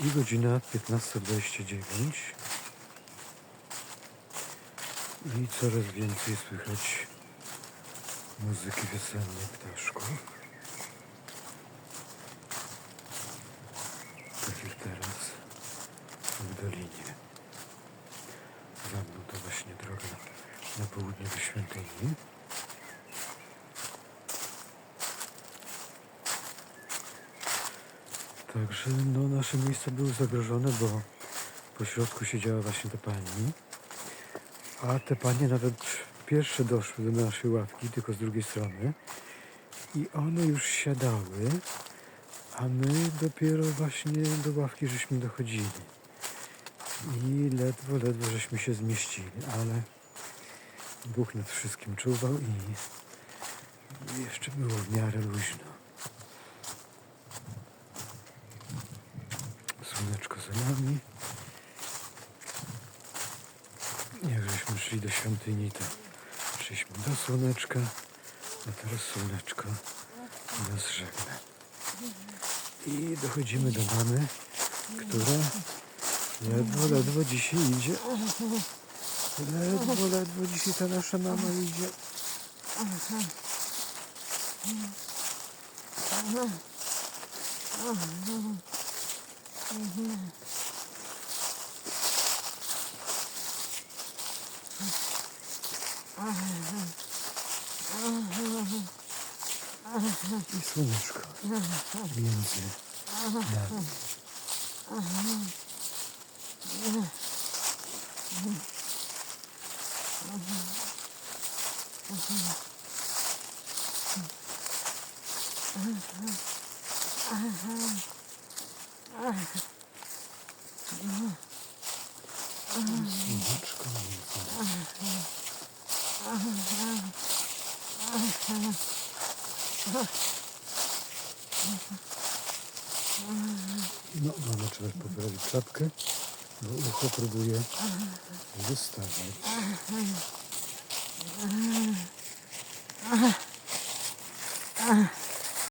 I godzina 15.29. I coraz więcej słychać muzyki wiosennej ptaszków. Tak jak teraz w dolinie. Za mną to właśnie droga na południe do świątyni. Także no, nasze miejsce było zagrożone, bo po środku siedziała właśnie ta pani. A te panie nawet pierwsze doszły do naszej ławki, tylko z drugiej strony. I one już siadały, a my dopiero właśnie do ławki żeśmy dochodzili. I ledwo, ledwo żeśmy się zmieścili, ale Bóg nad wszystkim czuwał i jeszcze było w miarę luźno. Słoneczko za nami. Jak żeśmy szli do świątyni, to szliśmy do słoneczka, a teraz słoneczko nas żegna. I dochodzimy do mamy, która ledwo, ledwo dzisiaj idzie. Ledwo, ledwo dzisiaj ta nasza mama idzie. Угу. Ага. Ага. Ага. І сонечко. Вінці. Ага. Да. Ага. Ага. Ага. Ага. Ага. Ага. Nami. No, mama trzeba poprawić czapkę, bo ucho próbuje wystawiać.